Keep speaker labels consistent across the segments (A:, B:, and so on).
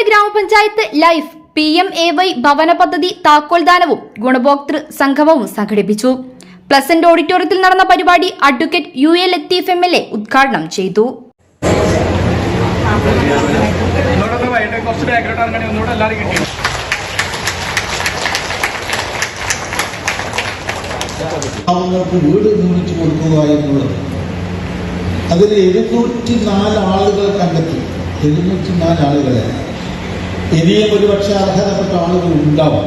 A: പാണ്ടിക്കാട് ഗ്രാമപഞ്ചായത്ത് life P M A Y ഭവന പദ്ധതി താക്കോൽദാനവും ഗുണഭോക്തൃ സംഗമവും സംഘടിപ്പിച്ചു. പ്ലസന്റ് ഓഡിറ്റോറിയത്തിൽ നടന്ന പരിപാടി advocate U A Latheef M L A ഉദ്ഘാടനം ചെയ്തു.
B: വീട് നിർമ്മിച്ചു കൊടുക്കുക എന്നുള്ളത് അതിൽ എഴുന്നൂറ്റി നാല് ആളുകൾ കണ്ടെത്തി. എഴുന്നൂറ്റി നാല് ആളുകളെ. ഇനിയും ഒരുപക്ഷെ അർഹതപ്പെട്ട ആളുകൾ ഉണ്ടാവും.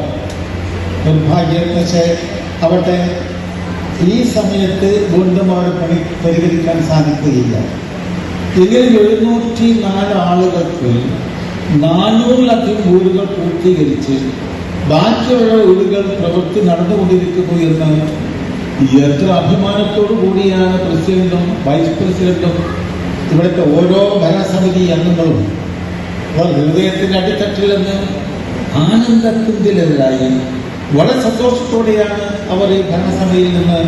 B: നിർഭാഗ്യം പക്ഷേ അവട്ടെ ഈ സമയത്ത് വീണ്ടും അവരെ പണി പരിഹരിക്കാൻ സാധിക്കുകയില്ല. ഇതിൽ എഴുന്നൂറ്റി നാല് ആളുകൾക്ക് നാനൂറിലധികം വീടുകൾ പൂർത്തീകരിച്ച് ബാക്കിയുള്ള വീടുകൾ പ്രവൃത്തി നടന്നുകൊണ്ടിരിക്കുന്നു എന്ന് എത്ര അഭിമാനത്തോടു കൂടിയാണ് പ്രസിഡന്റും വൈസ് പ്രസിഡന്റും ഇവിടുത്തെ ഓരോ ഭരണസമിതി അംഗങ്ങളും ഹൃദയത്തിന്റെ അടിത്തട്ടിൽ നിന്ന് ആനന്ദത്തിന്റെതായി വളരെ സന്തോഷത്തോടെയാണ് അവർ ഈ ഭരണസമിതിയിൽ നിന്ന്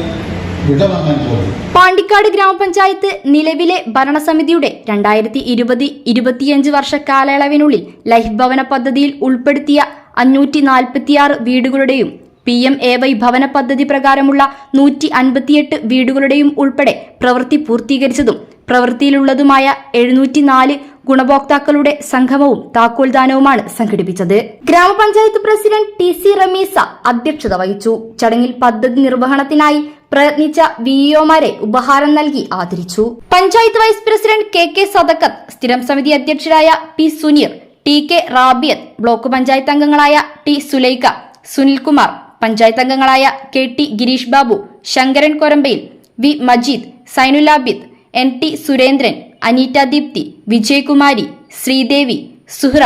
A: പാണ്ടിക്കാട് ഗ്രാമപഞ്ചായത്ത് നിലവിലെ ഭരണസമിതിയുടെ രണ്ടായിരത്തി ഇരുപത് ഇരുപത്തിയഞ്ച് വർഷ കാലയളവിനുള്ളിൽ ലൈഫ് ഭവന പദ്ധതിയിൽ ഉൾപ്പെടുത്തിയ അഞ്ഞൂറ്റി നാൽപ്പത്തിയാറ് വീടുകളുടെയും പി എം എ വൈ ഭവന പദ്ധതി പ്രകാരമുള്ള നൂറ്റി അൻപത്തിയെട്ട് വീടുകളുടെയും ഉൾപ്പെടെ പ്രവൃത്തി പൂർത്തീകരിച്ചതും പ്രവൃത്തിയിലുള്ളതുമായ എഴുന്നൂറ്റി നാല് ഗുണഭോക്താക്കളുടെ സംഗമവും താക്കോൽദാനവുമാണ് സംഘടിപ്പിച്ചത്. ഗ്രാമപഞ്ചായത്ത് പ്രസിഡന്റ് ടി സി റമീസ അധ്യക്ഷത വഹിച്ചു. ചടങ്ങിൽ പദ്ധതി നിർവഹണത്തിനായി പ്രയത്നിച്ച വിഇഒമാരെ ഉപഹാരം നൽകി ആദരിച്ചു. Panchayat vice president K K Sadakkath സ്ഥിരം സമിതി അധ്യക്ഷരായ P Suneer T K Rabiyath block panchayat അംഗങ്ങളായ ടി സുലൈഖ സുനിൽകുമാർ പഞ്ചായത്ത് അംഗങ്ങളായ K T Girish Babu Sankaran Korambayil V Majeed Zainulabid N T Surendran Aneeta Deepthi Vijayakumari Sreedevi Suhra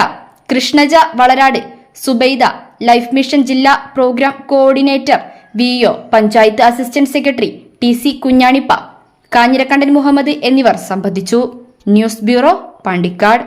A: Krishnaja Valarad Subaida life mission ജില്ലാ programme coordinator V O panchayat assistant secretary T C Kunhanippa Kanhirakandan Muhammad എന്നിവർ സംബന്ധിച്ചു. News bureau Pandikkad.